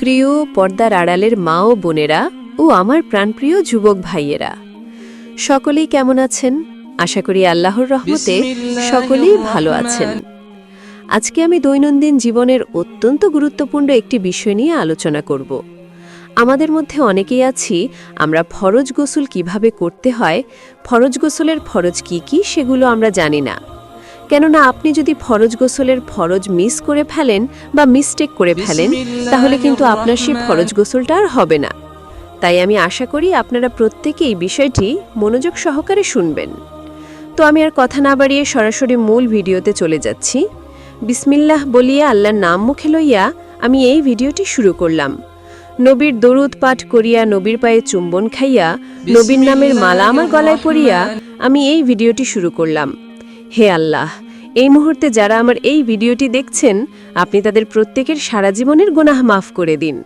প্রিয় পর্দার আড়ালের মা ও বোনেরা ও আমার প্রাণপ্রিয় যুবক ভাইয়েরা সকলেই কেমন আছেন? আশা করি আল্লাহর রহমতে সকলেই ভালো আছেন। আজকে আমি দৈনন্দিন জীবনের অত্যন্ত গুরুত্বপূর্ণ একটি বিষয় নিয়ে আলোচনা করব। আমাদের মধ্যে অনেকেই আছি আমরা ফরজ গোসল কীভাবে করতে হয় ফরজ গোসলের ফরজ কি কি সেগুলো আমরা জানি না। কেননা আপনি যদি ফরজ গোসলের ফরজ মিস করে ফেলেন বা মিস্টেক করে ফেলেন তাহলে কিন্তু আপনার সেই ফরজ গোসলটা আর হবে না। তাই আমি আশা করি আপনারা প্রত্যেকেই বিষয়টি মনোযোগ সহকারে শুনবেন। তো আমি আর কথা না বাড়িয়ে সরাসরি মূল ভিডিওতে চলে যাচ্ছি। বিসমিল্লাহ বলিয়া আল্লাহর নাম মুখে লইয়া আমি এই ভিডিওটি শুরু করলাম। নবীর দরুদ পাঠ করিয়া নবীর পায়ে চুম্বন খাইয়া নবীর নামের মালা আমার গলায় পরিয়া আমি এই ভিডিওটি শুরু করলাম। হে আল্লাহ, এই মুহূর্তে যারা আমার এই ভিডিওটি দেখছেন, আপনি তাদের প্রত্যেকের সারা জীবনের গোনাহ মাফ করে দিন।